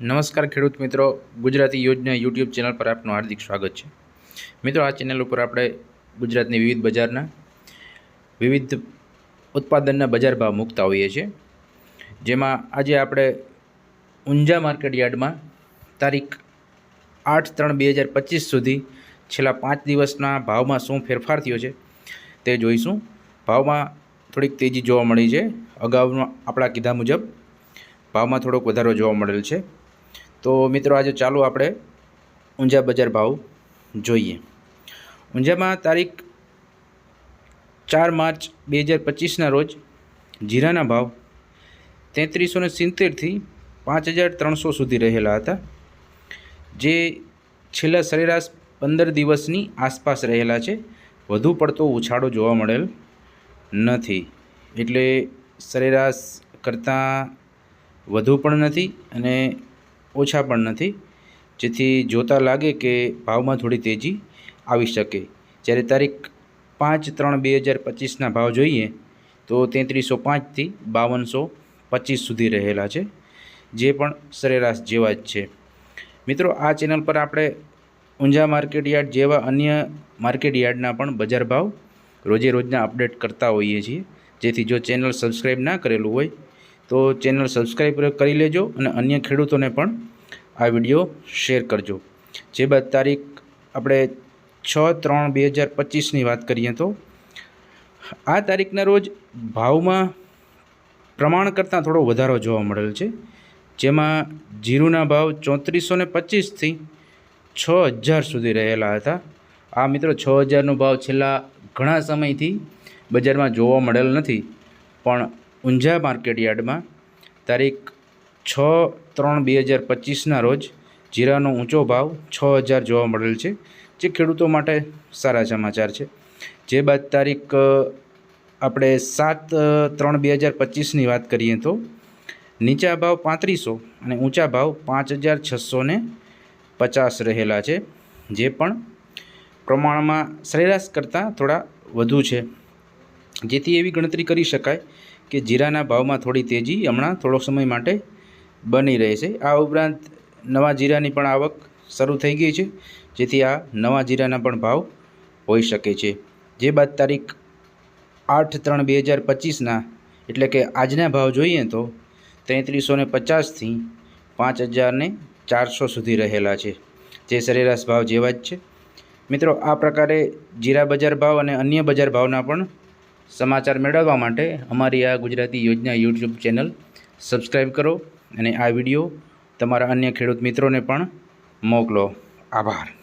નમસ્કાર ખેડૂત મિત્રો. ગુજરાતી યોજના યુટ્યુબ ચેનલ પર આપનું હાર્દિક સ્વાગત છે. મિત્રો, આ ચેનલ ઉપર આપણે ગુજરાતની વિવિધ બજારના વિવિધ ઉત્પાદનના બજાર ભાવ મૂકતા હોઈએ છીએ. જેમાં આજે આપણે ઊંઝા માર્કેટ યાર્ડમાં તારીખ આઠ ત્રણ બે હજાર પચીસ સુધી છેલ્લા પાંચ દિવસના ભાવમાં શું ફેરફાર થયો છે તે જોઈશું. ભાવમાં થોડીક તેજી જોવા મળી છે. અગાઉના આપણા કીધા મુજબ ભાવમાં થોડોક વધારો જોવા મળેલ છે. તો મિત્રો આજે ચાલો આપણે ઊંઝા બજાર ભાવ જોઈએ. ઊંઝામાં તારીખ ચાર માર્ચ બે હજાર પચીસના રોજ જીરાના ભાવ તેત્રીસો ને સિત્તેરથી પાંચ હજાર ત્રણસો સુધી રહેલા હતા, જે છેલ્લા સરેરાશ પંદર દિવસની આસપાસ રહેલા છે. વધુ પડતો ઉછાળો જોવા મળેલ નથી. એટલે સરેરાશ કરતાં વધુ પણ નથી અને ઓછા પણ નથી. જેથી જોતાં લાગે કે ભાવમાં થોડી તેજી આવી શકે. જ્યારે તારીખ પાંચ ત્રણ બે હજાર પચીસના ભાવ જોઈએ, તો તેત્રીસો પાંચથી બાવનસો પચીસ સુધી રહેલા છે, જે પણ સરેરાશ જેવા જ છે. મિત્રો, આ ચેનલ પર આપણે ઊંઝા માર્કેટ યાર્ડ જેવા અન્ય માર્કેટ યાર્ડના પણ બજાર ભાવ રોજે રોજના અપડેટ કરતા હોઈએ છીએ. જેથી જો ચેનલ સબસ્ક્રાઈબ ના કરેલું હોય તો ચેનલ સબસ્ક્રાઈબ કરી લેજો અને અન્ય ખેડૂતોને પણ આ વીડિયો શેર કરજો. જે બાદ તારીખ આપણે છ ત્રણ બે હજાર પચીસની વાત કરીએ તો, આ તારીખના રોજ ભાવમાં પ્રમાણ કરતાં થોડો વધારો જોવા મળેલ છે. જેમાં જીરુના ભાવ ચોત્રીસો ને પચીસથી છ હજાર સુધી રહેલા હતા. આ મિત્રો છ હજારનો ભાવ છેલ્લા ઘણા સમયથી બજારમાં જોવા મળેલ નથી. પણ ઊંઝા માર્કેટ યાર્ડમાં તારીખ છ ત્રણ બે હજાર પચીસના રોજ જીરાનો ઊંચો ભાવ છ હજાર જોવા મળેલ છે, જે ખેડૂતો માટે સારા સમાચાર છે. જે બાદ તારીખ આપણે સાત ત્રણ બે હજાર પચીસની વાત કરીએ તો નીચા ભાવ પાંત્રીસો અને ઊંચા ભાવ પાંચ હજાર છસો પચાસ રહેલા છે, જે પણ પ્રમાણમાં સરેરાશ કરતાં થોડા વધુ છે. જેથી એવી ગણતરી કરી શકાય કે જીરાના ભાવમાં થોડી તેજી હમણાં થોડો સમય માટે બની રહે છે. આ ઉપરાંત નવા જીરાની પણ આવક શરૂ થઈ ગઈ છે, જેથી આ નવા જીરાના પણ ભાવ હોઈ શકે છે. જે બાદ તારીખ આઠ ત્રણ બે હજાર પચીસના, એટલે કે આજના ભાવ જોઈએ તો તેત્રીસો ને પચાસથી પાંચ હજારને ચારસો સુધી રહેલા છે. જે સરેરાશ ભાવ જેવા જ છે. મિત્રો, આ પ્રકારે જીરા બજાર ભાવ અને અન્ય બજાર ભાવના પણ સમાચાર મેળવવા માટે અમારી આ ગુજરાતી યોજના યુટ્યુબ ચેનલ સબસ્ક્રાઈબ કરો અને આ વીડિયો તમારા અન્ય ખેડૂત મિત્રોને પણ મોકલો. આભાર.